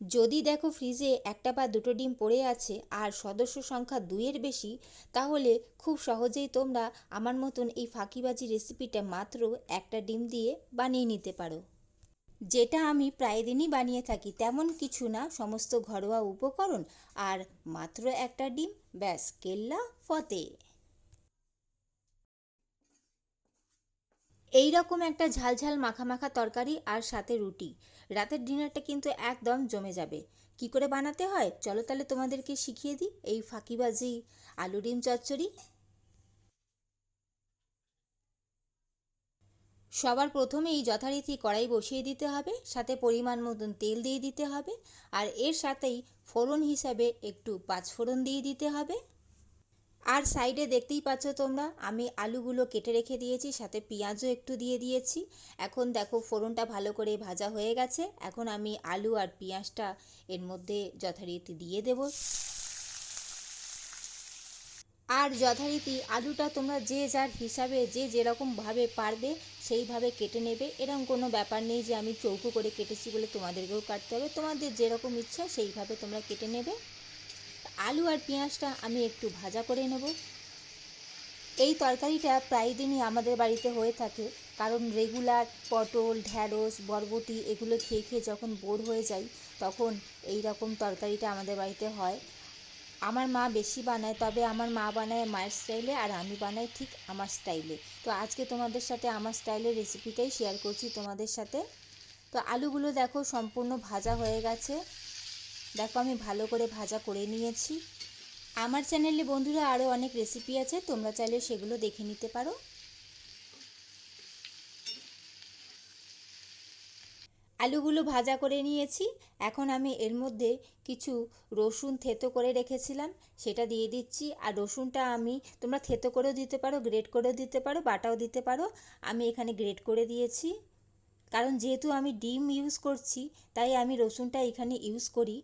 যদি দেখো ফ্রিজে একটা বা দুটো ডিম পড়ে আছে আর সদস্য সংখ্যা দুইয়ের বেশি, তাহলে খুব সহজেই তোমরা আমার মতন এই ফাঁকিবাজি রেসিপিটা মাত্র একটা ডিম দিয়ে বানিয়ে নিতে পারো। যেটা আমি প্রায় দিনই বানিয়ে থাকি, তেমন কিছু না, সমস্ত ঘরোয়া উপকরণ আর মাত্র একটা ডিম, ব্যাস, কেল্লা, ফতে। এই রকম একটা ঝালঝাল মাখা তরকারি আর সাথে রুটি। রাতের ডিনারটা কিন্তু একদম জমে যাবে। কি করে বানাতে হয়? চলো তাহলে তোমাদেরকে শিখিয়ে দিই এই ফাঁকিবাজি আলু ডিম চচ্চড়ি। সবার প্রথমেই যথারীতি কড়াই বসিয়ে দিতে হবে, সাথে পরিমাণ মতন তেল দিয়ে দিতে হবে, আর এর সাথেই ফোড়ন হিসাবে একটু পাঁচফোড়ন দিয়ে দিতে হবে। আর সাইডে দেখতেই পাচ্ছ তোমরা, আমি আলুগুলো কেটে রেখে দিয়েছি, সাথে পেঁয়াজও একটু দিয়ে দিয়েছি। এখন দেখো ফোড়নটা ভালো করে ভাজা হয়ে গেছে, এখন আমি আলু আর পেঁয়াজটা এর মধ্যে যথারীতি দিয়ে দেব। আর যথারীতি আলুটা তোমরা যে যার হিসাবে, যে যেরকমভাবে পারবে, সেইভাবে কেটে নেবে। এরকম কোনো ব্যাপার নেই যে আমি চৌকো করে কেটেছি বলে তোমাদেরকেও কাটতে হবে। তোমাদের যেরকম ইচ্ছা সেইভাবে তোমরা কেটে নেবে। আলু আর পেঁয়াজটা আমি একটু ভাজা করে নেব। এই তরকারিটা প্রায় দিনই আমাদের বাড়িতে হয়ে থাকে, কারণ রেগুলার পটল, ঢ্যাঁড়স, বরবটি এগুলো খেয়ে খেয়ে যখন বোর হয়ে যাই, তখন এই রকম তরকারিটা আমাদের বাড়িতে হয়। আমার মা বেশি বানায়, তবে আমার মা বানায় মায়ের স্টাইলে আর আমি বানাই ঠিক আমার স্টাইলে তো আজকে তোমাদের সাথে আমার স্টাইলের রেসিপিটাই শেয়ার করছি তোমাদের সাথে। তো আলুগুলো দেখো সম্পূর্ণ ভাজা হয়ে গেছে। দেখো আমি ভালো করে ভাজা করে নিয়েছি। আমার চ্যানেলে বন্ধুরা আরও অনেক রেসিপি আছে, তোমরা চাইলে সেগুলো দেখে নিতে পারো। আলুগুলো ভাজা করে নিয়েছি। এখন আমি এর মধ্যে কিছু রসুন থেতো করে রেখেছিলাম, সেটা দিয়ে দিচ্ছি। আর রসুনটা আমি, তোমরা থেতো করেও দিতে পারো, গ্রেট করেও দিতে পারো, বাটাও দিতে পারো। আমি এখানে গ্রেট করে দিয়েছি। কারণ যেহেতু আমি ডিম ইউজ করছি, তাই আমি রসুনটা এখানে ইউজ করি।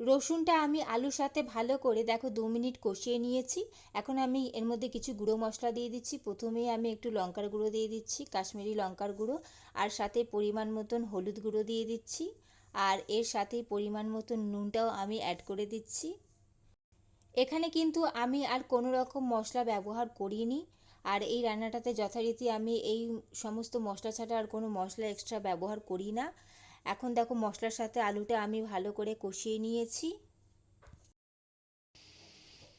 রসুনটা আমি আলুর সাথে ভালো করে, দেখো দু মিনিট কষিয়ে নিয়েছি। এখন আমি এর মধ্যে কিছু গুঁড়ো মশলা দিয়ে দিচ্ছি। প্রথমেই আমি একটু লঙ্কার গুঁড়ো দিয়ে দিচ্ছি, কাশ্মীরি লঙ্কার গুঁড়ো, আর সাথে পরিমাণ মতন হলুদ গুঁড়ো দিয়ে দিচ্ছি। আর এর সাথে পরিমাণ মতন নুনটাও আমি অ্যাড করে দিচ্ছি। এখানে কিন্তু আমি আর কোনো রকম মশলা ব্যবহার করিনি। আর এই রান্নাটাতে যথারীতি আমি এই সমস্ত মশলা ছাড়া আর কোনো মশলা এক্সট্রা ব্যবহার করি না। এখন দেখো মশলার সাথে আলুটা আমি ভালো করে কষিয়ে নিয়েছি।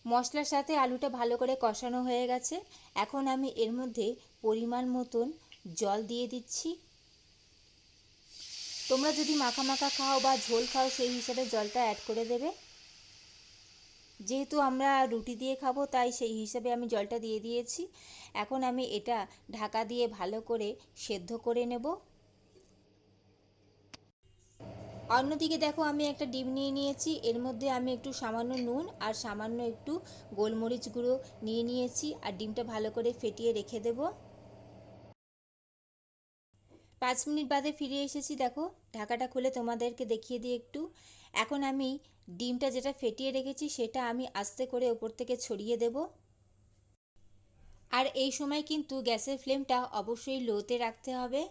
মশলার সাথে আলুটা ভালো করে কষানো হয়ে গেছে। এখন আমি এর মধ্যে পরিমাণ মতন জল দিয়ে দিচ্ছি। তোমরা যদি মাখা মাখা খাও বা ঝোল খাও, সেই হিসাবে জলটা অ্যাড করে দেবে। যেহেতু আমরা রুটি দিয়ে খাব, তাই সেই হিসাবে আমি জলটা দিয়ে দিয়েছি। এখন আমি এটা ঢাকা দিয়ে ভালো করে সেদ্ধ করে নেব। অন্যদিকে দেখো আমি একটা ডিম নিয়ে নিয়েছি, এর মধ্যে আমি একটু সামান্য নুন আর সামান্য একটু গোলমরিচ গুঁড়ো নিয়ে নিয়েছি আর ডিমটা ভালো করে ফেটিয়ে রেখে দেব। পাঁচ মিনিট বাদে ফিরে এসেছি দেখো, ঢাকাটা খুলে তোমাদেরকে দেখিয়ে দিই একটু। এখন আমি ডিমটা যেটা ফেটিয়ে রেখেছি সেটা আমি আস্তে করে ওপর থেকে ছড়িয়ে দেব। আর এই সময় কিন্তু গ্যাসের ফ্লেমটা অবশ্যই লোতে রাখতে হবে।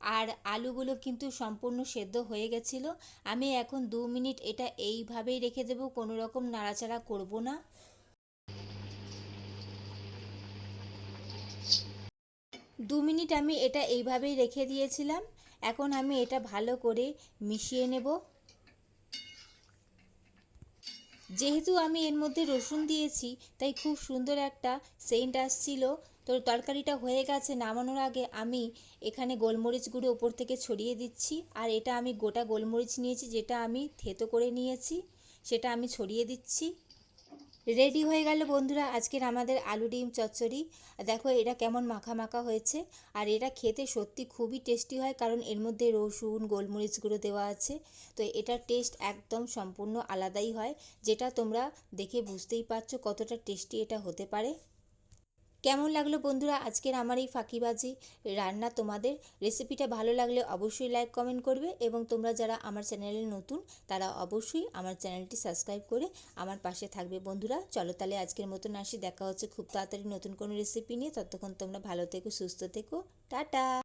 আর আলুগুলো কিন্তু সম্পূর্ণ সেদ্ধ হয়ে গেছিল। আমি এখন দু মিনিট এটা এইভাবেই রেখে দেবো, কোনো রকম নাড়াচাড়া করব না। দু মিনিট আমি এটা এইভাবেই রেখে দিয়েছিলাম। এখন আমি এটা ভালো করে মিশিয়ে নেব। যেহেতু আমি এর মধ্যে রসুন দিয়েছি, তাই খুব সুন্দর একটা সেন্ট আসছিল। তো তরকারিটা হয়ে গেছে নামানোর আগে আমি এখানে গোলমরিচ গুঁড়ো ওপর থেকে ছড়িয়ে দিচ্ছি। আর এটা আমি গোটা গোলমরিচ নিয়েছি, যেটা আমি থেতো করে নিয়েছি, সেটা আমি ছড়িয়ে দিচ্ছি। রেডি হয়ে গেল বন্ধুরা আজকের আমাদের আলু ডিম চচ্চড়ি। দেখো এটা কেমন মাখা মাখা হয়েছে। আর এটা খেতে সত্যি খুবই টেস্টি হয়, কারণ এর মধ্যে রসুন, গোলমরিচ গুঁড়ো দেওয়া আছে। তো এটার টেস্ট একদম সম্পূর্ণ আলাদাই হয়, যেটা তোমরা দেখে বুঝতেই পারছ কতটা টেস্টি এটা হতে পারে। কেমন লাগল বন্ধুরা? আজকের আমার এই ফাঁকিবাজি রান্না তোমাদের রেসিপিটা ভালো লাগলে অবশ্যই লাইক কমেন্ট করবে এবং তোমরা যারা আমার চ্যানেলে নতুন, তারা অবশ্যই আমার চ্যানেলটি সাবস্ক্রাইব করে আমার পাশে থাকবে। বন্ধুরা, চলো তাহলে আজকের মতন আসি। দেখা হচ্ছে খুব তাড়াতাড়ি নতুন কোনো রেসিপি নিয়ে। ততক্ষণ তোমরা ভালো থেকো, সুস্থ থেকো। টাটা!